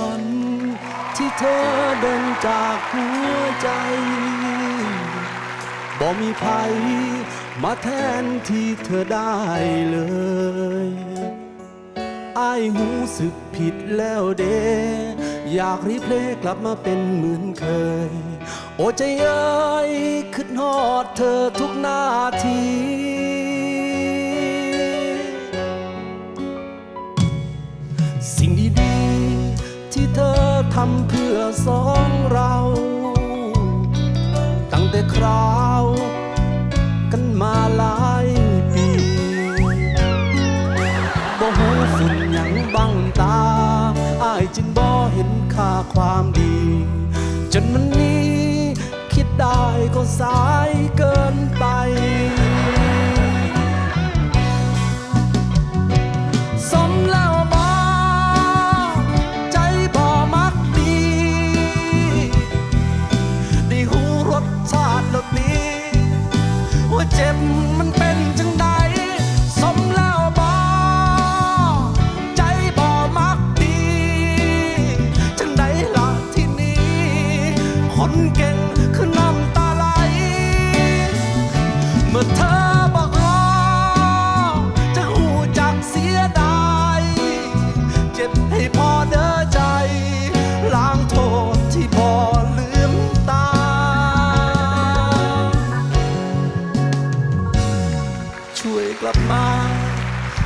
วันที่เธอเดินจากหัวใจบ่มีภัยมาแทนที่เธอได้เลยอายหูสึกผิดแล้วเด อยากรีเพลย์กลับมาเป็นเหมือนเคย โอ้ใจเอ้ยขึ้นฮอดเธอทุกนาที ทำเพื่อสองเรา ตั้งแต่คราวกันมาหลายปีบ่หูฝุ่นหยังบังตาอายจึงบ่เห็นค่าความดี จนวันนี้คิดได้ก็สายเกิน มื่อเธอบอกรอจะหูจักเสียดายเจ็บให้พอเด้อใจ ล้างโทษที่พอลืมตา ช่วยกลับมา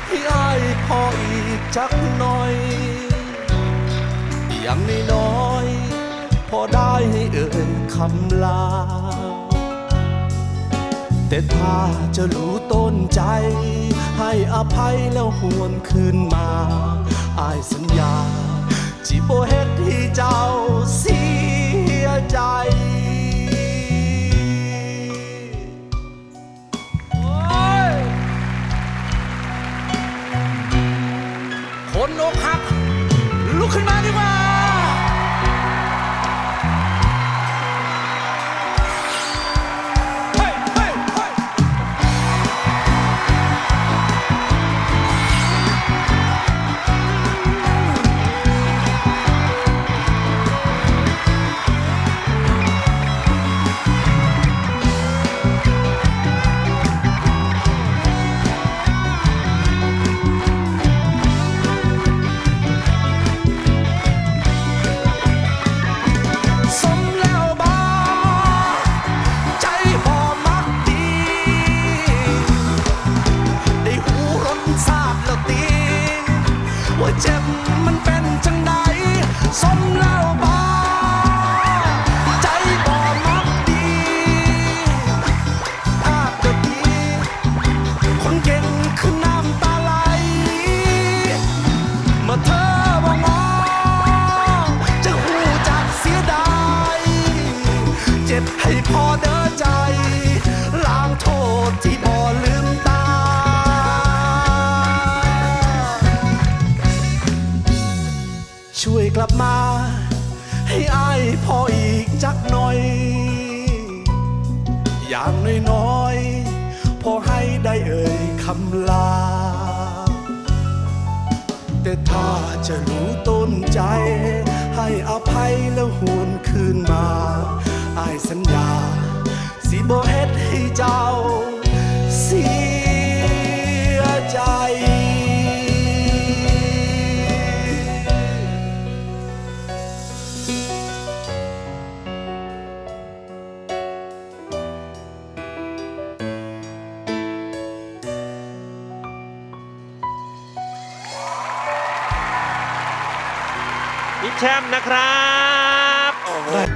ให้อายพออีกจักหน่อยอย่างน้อยพอได้ให้เอ่ยคำลา แต่ถ้าจะรู้ต้นใจ ให้อภัยแล้วหวนคืนมา อายสัญญาจิโบเฮ็ดให้เจ้าเสียใจโอยคนอกหักลุกขึ้นมาดีกว่า ลับมา ให้อายพออีกจักหน่อย อย่างน้อยๆพอให้ได้เอ่ยคำลา แต่ถ้าจะรู้ต้นใจ ให้อภัยแล้วหวนคืนมา อายสัญญา สิบ่เฮ็ดให้เจ้า แชมป์นะครับ